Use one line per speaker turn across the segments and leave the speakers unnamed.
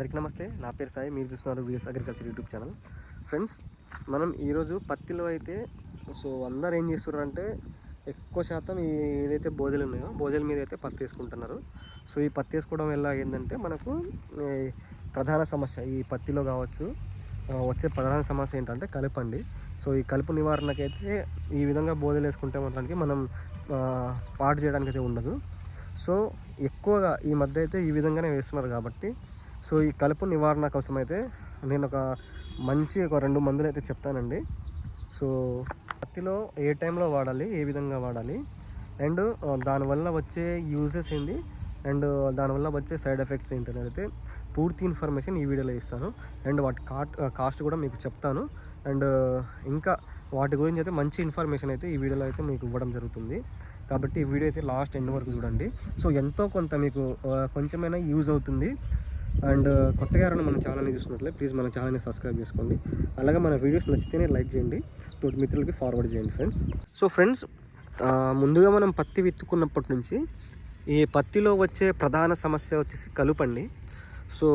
అందరికి నమస్తే. నా పేరు సాయి. మీరు చూస్తున్నారు VS agriculture YouTube channel. Friends మనం ఈరోజు పత్తిలో అయితే సో అందరు ఏం చేస్తున్నారు అంటే ఎక్కువ శాతం ఈ ఏదైతే బోజలు ఉన్నాయో బోజల మీద అయితే పత్తి వేసుకుంటున్నారు. సో ఈ పత్తి వేసుకోవడం వల్ల ఏంటంటే మనకు ప్రధాన సమస్య ఈ పత్తిలో కావచ్చు వచ్చే ప్రధాన సమస్య ఏంటంటే కలుపు అండి. సో ఈ కలుపు నివారణకైతే ఈ విధంగా బోధలు వేసుకుంటే మనకి మనం పాటు చేయడానికి అయితే ఉండదు. సో ఎక్కువగా ఈ మధ్య అయితే ఈ విధంగానే వేస్తున్నారు కాబట్టి సో ఈ కలుపు నివారణ కోసం అయితే నేను ఒక మంచి ఒక రెండు మందులు అయితే చెప్తానండి. సో పత్తిలో ఏ టైంలో వాడాలి ఏ విధంగా వాడాలి అండ్ దానివల్ల వచ్చే యూజెస్ ఏంది అండ్ దానివల్ల వచ్చే సైడ్ ఎఫెక్ట్స్ ఏంటి అనేది అయితే పూర్తి ఇన్ఫర్మేషన్ ఈ వీడియోలో ఇస్తాను. అండ్ వాటి కాట్ కాస్ట్ కూడా మీకు చెప్తాను. అండ్ ఇంకా వాటి గురించి అయితే మంచి ఇన్ఫర్మేషన్ అయితే ఈ వీడియోలో అయితే మీకు ఇవ్వడం జరుగుతుంది. కాబట్టి ఈ వీడియో అయితే లాస్ట్ ఎండ్ వరకు చూడండి. సో ఎంతో కొంత మీకు కొంచెమైనా యూజ్ అవుతుంది. అండ్ కొత్తగా ఎవరైనా మన ఛానల్ని చూసినట్లే ప్లీజ్ మన ఛానల్ని సబ్స్క్రైబ్ చేసుకోండి. అలాగే మన వీడియోస్ నచ్చితేనే లైక్ చేయండి. తోటి మిత్రులకి ఫార్వర్డ్ చేయండి ఫ్రెండ్స్. సో ఫ్రెండ్స్ ముందుగా మనం పత్తి విత్తుకున్నప్పటి నుంచి ఈ పత్తిలో వచ్చే ప్రధాన సమస్య వచ్చేసి కలుపండి సో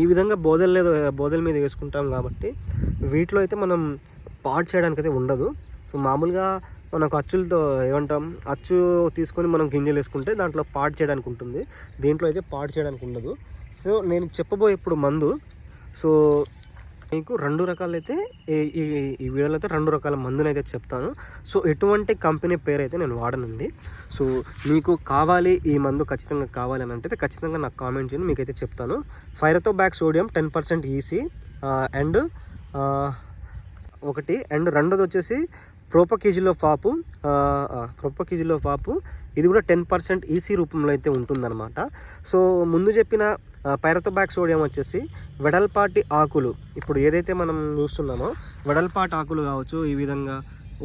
ఈ విధంగా బోధల మీద బోధల మీద వేసుకుంటాం కాబట్టి వీటిలో అయితే మనం పాడు చేయడానికి అయితే ఉండదు. సో మామూలుగా మనకు అచ్చులతో ఏమంటాం అచ్చు తీసుకొని మనం గింజలు వేసుకుంటే దాంట్లో పాడు చేయడానికి ఉంటుంది. దీంట్లో అయితే పాడు చేయడానికి ఉండదు. సో నేను చెప్పబోయే ఇప్పుడు మందు. సో మీకు రెండు రకాలైతే ఈ- ఈ వీడియోలో అయితే రెండు రకాల మందుని అయితే చెప్తాను. సో ఎటువంటి కంపెనీ పేరు అయితే నేను వాడనండి. సో మీకు కావాలి ఈ మందు ఖచ్చితంగా కావాలి అని అంటే ఖచ్చితంగా నాకు కామెంట్ చేయండి మీకైతే చెప్తాను. Pyrithiobac sodium ten percent EC and ఒకటి. అండ్ రెండోది వచ్చేసి ప్రోపకేజీలో పాపు ప్రోపకేజీలో పాపు. ఇది కూడా టెన్ పర్సెంట్ ఈసీ రూపంలో అయితే ఉంటుందన్నమాట. సో ముందు చెప్పిన పైరతోబాక్ సోడియం వచ్చేసి వెడల్పాటి ఆకులు. ఇప్పుడు ఏదైతే మనం చూస్తున్నామో వెడల్పాటి ఆకులు కావచ్చు ఈ విధంగా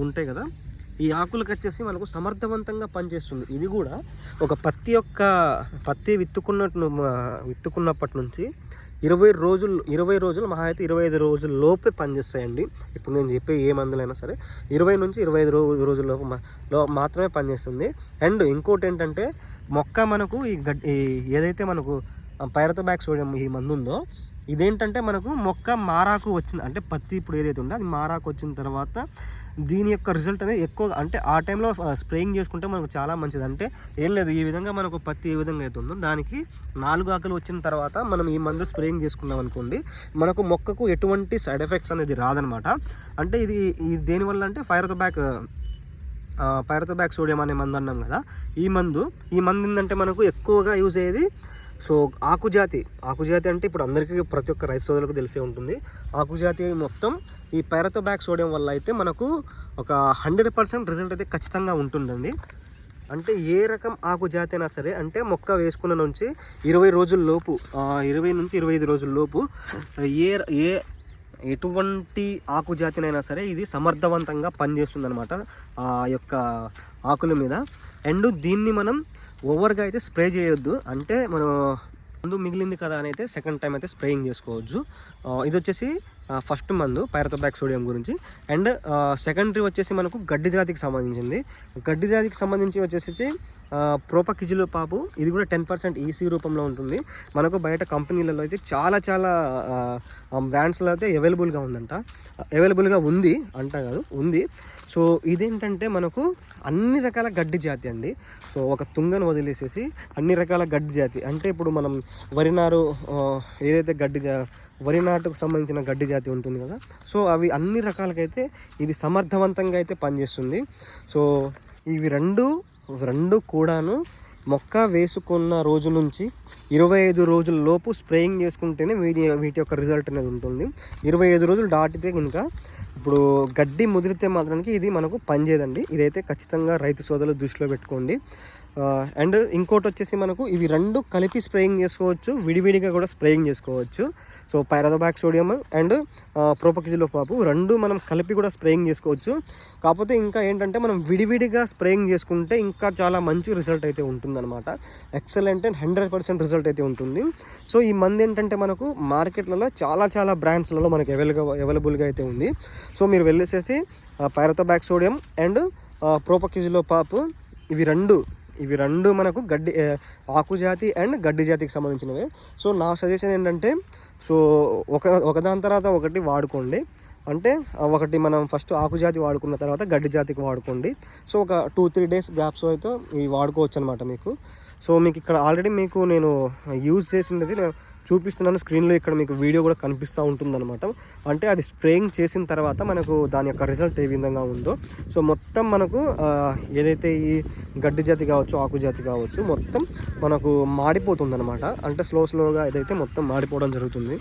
ఉంటాయి కదా. ఈ ఆకులకు వచ్చేసి మనకు సమర్థవంతంగా పనిచేస్తుంది. ఇది కూడా ఒక పత్తి యొక్క పత్తి విత్తుకున్నట్టు విత్తుకున్నప్పటి నుంచి ఇరవై రోజులు ఇరవై రోజులు మహా అయితే ఇరవై ఐదు రోజుల లోపే పనిచేస్తాయండి. ఇప్పుడు నేను చెప్పే ఏ మందులైనా సరే ఇరవై నుంచి ఇరవై ఐదు రో రోజుల లోపు లో మాత్రమే పనిచేస్తుంది. అండ్ ఇంకోటి ఏంటంటే మొక్క మనకు ఈ గడ్ ఏదైతే మనకు పైరతో బ్యాక్ సోడియం ఈ మందు ఉందో ఇదేంటంటే మనకు మొక్క మారాకు వచ్చింది. అంటే పత్తి ఇప్పుడు ఏదైతే ఉందో అది మారాకు వచ్చిన తర్వాత దీని యొక్క రిజల్ట్ అనేది ఎక్కువ అంటే ఆ టైంలో స్ప్రేయింగ్ చేసుకుంటే మనకు చాలా మంచిది. అంటే ఏం లేదు ఈ విధంగా మనకు పత్తి ఏ విధంగా అయితే ఉందో దానికి నాలుగు ఆకులు వచ్చిన తర్వాత మనం ఈ మందు స్ప్రేయింగ్ చేసుకున్నాం అనుకోండి మనకు మొక్కకు ఎటువంటి సైడ్ ఎఫెక్ట్స్ అనేది రాదనమాట. అంటే ఇది ఇది దేనివల్ల అంటే ఫైర్ బ్యాక్ పైరతోబ్యాక్ సోడియం అనే మందు అన్నాం కదా ఈ మందు ఈ మందు ఏంటంటే మనకు ఎక్కువగా యూజ్ అయ్యేది సో ఆకుజాతి ఆకుజాతి అంటే ఇప్పుడు అందరికీ ప్రతి ఒక్క రైతు సోదరులకు తెలిసే ఉంటుంది. ఆకుజాతి మొత్తం ఈ పైరతోబ్యాక్ సోడియం వల్ల అయితే మనకు ఒక హండ్రెడ్ పర్సెంట్ రిజల్ట్ అయితే ఖచ్చితంగా ఉంటుందండి. అంటే ఏ రకం ఆకు జాతి అయినా సరే అంటే మొక్క వేసుకున్న నుంచి ఇరవై రోజుల లోపు ఇరవై నుంచి ఇరవై ఐదు రోజుల లోపు ఏ ఏ ఎటువంటి ఆకు జాతినైనా సరే ఇది సమర్థవంతంగా పనిచేస్తుంది అనమాట ఆ యొక్క ఆకుల మీద. అండ్ దీన్ని మనం ఓవర్గా అయితే స్ప్రే చేయొద్దు. అంటే మనం ముందు మిగిలింది కదా అని అయితే సెకండ్ టైం అయితే స్ప్రేయింగ్ చేసుకోవచ్చు. ఇది వచ్చేసి ఫస్ట్ మందు పైరతోబ్యాక్ సోడియం గురించి. అండ్ సెకండరీ వచ్చేసి మనకు గడ్డి జాతికి సంబంధించింది. గడ్డి జాతికి సంబంధించి వచ్చేసి ప్రోపకిజులు పాపు ఇది కూడా టెన్ పర్సెంట్ ఈసీ రూపంలో ఉంటుంది. మనకు బయట కంపెనీలలో అయితే చాలా చాలా బ్రాండ్స్లో అయితే అవైలబుల్గా ఉందంట. అవైలబుల్గా ఉంది అంట కాదు ఉంది. సో ఇదేంటంటే మనకు అన్ని రకాల గడ్డి జాతి అండి. సో ఒక తుంగను వదిలేసేసి అన్ని రకాల గడ్డి జాతి. అంటే ఇప్పుడు మనం వరినారు ఏదైతే గడ్డి వరి నాటుకు సంబంధించిన గడ్డి జాతి ఉంటుంది కదా. సో అవి అన్ని రకాలకైతే ఇది సమర్థవంతంగా అయితే పనిచేస్తుంది. సో ఇవి రెండు రెండు కూడాను మొక్క వేసుకున్న రోజు నుంచి ఇరవై ఐదు రోజుల లోపు స్ప్రేయింగ్ చేసుకుంటేనే వీటి వీటి యొక్క రిజల్ట్ అనేది ఉంటుంది. ఇరవై ఐదు రోజులు దాటితే కనుక ఇప్పుడు గడ్డి ముదిరితే మాత్రానికి ఇది మనకు పనిచేయదండి. ఇదైతే ఖచ్చితంగా రైతు సోదరులు దృష్టిలో పెట్టుకోండి. అండ్ ఇంకోటి వచ్చేసి మనకు ఇవి రెండు కలిపి స్ప్రేయింగ్ చేసుకోవచ్చు విడివిడిగా కూడా స్ప్రేయింగ్ చేసుకోవచ్చు. సో పైరాదోబాక్ సోడియం అండ్ ప్రోపకిజిలో పాపు రెండు మనం కలిపి కూడా స్ప్రేయింగ్ చేసుకోవచ్చు. కాకపోతే ఇంకా ఏంటంటే మనం విడివిడిగా స్ప్రేయింగ్ చేసుకుంటే ఇంకా చాలా మంచి రిజల్ట్ అయితే ఉంటుందన్నమాట. Excellent and hundred percent result అయితే ఉంటుంది. సో ఈ మంది ఏంటంటే మనకు మార్కెట్లలో చాలా చాలా బ్రాండ్స్లలో మనకి అవైలబుల్ అవైలబుల్గా అయితే ఉంది. సో మీరు వెళ్ళేసేసి పైరతో బ్యాక్ సోడియం అండ్ ప్రోపకిజిలో పాపు ఇవి రెండు ఇవి రెండు మనకు గడ్డి ఆకుజాతి ఆకు జాతి అండ్ గడ్డి జాతికి సంబంధించినవి. సో నా సజెషన్ ఏంటంటే సో ఒక ఒకదాని తర్వాత ఒకటి వాడుకోండి. అంటే ఒకటి మనం ఫస్ట్ ఆకు జాతి వాడుకున్న తర్వాత గడ్డి జాతికి వాడుకోండి. సో ఒక టూ త్రీ డేస్ గ్యాప్స్ అయితే ఇవి వాడుకోవచ్చు అనమాట మీకు. సో మీకు ఇక్కడ ఆల్రెడీ మీకు నేను యూజ్ చేసినది నేను చూపిస్తున్నాను స్క్రీన్లో. ఇక్కడ మీకు వీడియో కూడా కనిపిస్తూ ఉంటుందన్నమాట. అంటే అది స్ప్రేయింగ్ చేసిన తర్వాత మనకు దాని యొక్క రిజల్ట్ ఏ విధంగా ఉందో. సో మొత్తం మనకు ఏదైతే ఈ గడ్డి జాతి కావచ్చు ఆకు జాతి కావచ్చు మొత్తం మనకు మాడిపోతుందనమాట అంటే స్లో స్లోగా ఏదైతే మొత్తం మాడిపోవడం జరుగుతుంది.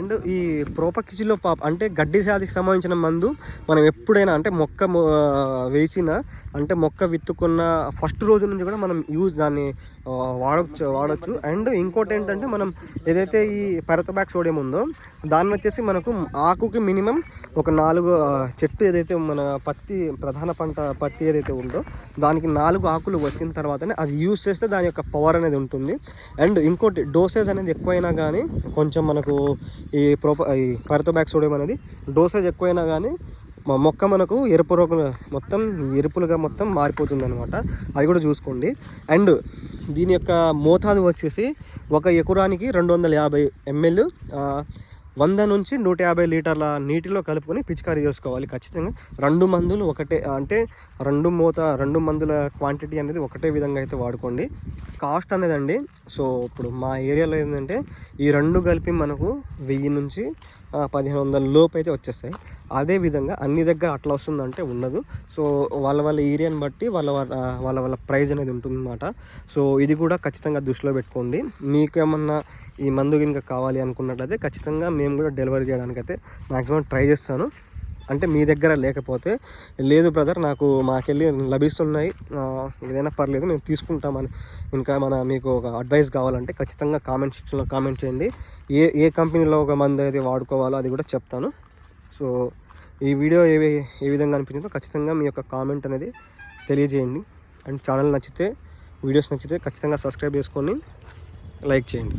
అండ్ ఈ ప్రోపకిజిలో పాప అంటే గడ్డి జాతికి సంబంధించిన మందు మనం ఎప్పుడైనా అంటే మొక్క వేసిన అంటే మొక్క విత్తుకున్న ఫస్ట్ రోజు నుంచి కూడా మనం యూజ్ దాన్ని వాడవచ్చు వాడచ్చు వాడచ్చు. అండ్ ఇంకోటి ఏంటంటే మనం ఏదైతే ఈ పెరతబ్యాక్ సోడియం ఉందో దాన్ని వచ్చేసి మనకు ఆకుకి మినిమం ఒక నాలుగు చెట్టు ఏదైతే మన పత్తి ప్రధాన పంట పత్తి ఏదైతే ఉందో దానికి నాలుగు ఆకులు వచ్చిన తర్వాతనే అది యూజ్ చేస్తే దాని యొక్క పవర్ అనేది ఉంటుంది. అండ్ ఇంకోటి డోసేజ్ అనేది ఎక్కువైనా కానీ కొంచెం మనకు ఈ ప్రోప ఈ పరితోబ్యాక్ సోడియం అనేది డోసేజ్ ఎక్కువైనా కానీ మా మొక్క మనకు ఎరుపు రోగం మొత్తం ఎరుపులుగా మొత్తం మారిపోతుంది అనమాట అది కూడా చూసుకోండి. అండ్ దీని యొక్క మోతాదు వచ్చేసి ఒక ఎకరానికి రెండు వందల యాభై ఎంఎల్ వంద నుంచి నూట యాభై లీటర్ల నీటిలో కలుపుకొని పిచికారీ చేసుకోవాలి ఖచ్చితంగా. రెండు మందులు ఒకటే అంటే రెండు మూత రెండు మందుల క్వాంటిటీ అనేది ఒకటే విధంగా అయితే వాడుకోండి. కాస్ట్ అనేది అండి సో ఇప్పుడు మా ఏరియాలో ఏంటంటే ఈ రెండు కలిపి మనకు వెయ్యి నుంచి పదిహేను వందల లోపు అయితే వచ్చేస్తాయి. అదే విధంగా అన్ని దగ్గర అట్లా వస్తుందంటే ఉండదు. సో వాళ్ళ వాళ్ళ ఏరియాని బట్టి వాళ్ళ వాళ్ళ వాళ్ళ వాళ్ళ ప్రైజ్ అనేది ఉంటుందన్నమాట. సో ఇది కూడా ఖచ్చితంగా దృష్టిలో పెట్టుకోండి. మీకు ఏమన్నా ఈ మందు కనుక కావాలి అనుకున్నట్లయితే ఖచ్చితంగా మేము కూడా డెలివరీ చేయడానికైతే మ్యాక్సిమం ట్రై చేస్తాను. అంటే మీ దగ్గర లేకపోతే లేదు బ్రదర్ నాకు మాకెళ్ళి లభిస్తున్నాయి. ఏదైనా పర్లేదు మేము తీసుకుంటామని. ఇంకా మన మీకు ఒక అడ్వైస్ కావాలంటే ఖచ్చితంగా కామెంట్ సెక్షన్లో కామెంట్ చేయండి. ఏ ఏ కంపెనీలో ఒక మందు అయితే వాడుకోవాలో అది కూడా చెప్తాను. సో ఈ వీడియో ఏ ఏ విధంగా అనిపించిందో ఖచ్చితంగా మీ యొక్క కామెంట్ అనేది తెలియజేయండి. అండ్ ఛానల్ నచ్చితే వీడియోస్ నచ్చితే ఖచ్చితంగా సబ్స్క్రైబ్ చేసుకొని లైక్ చేయండి.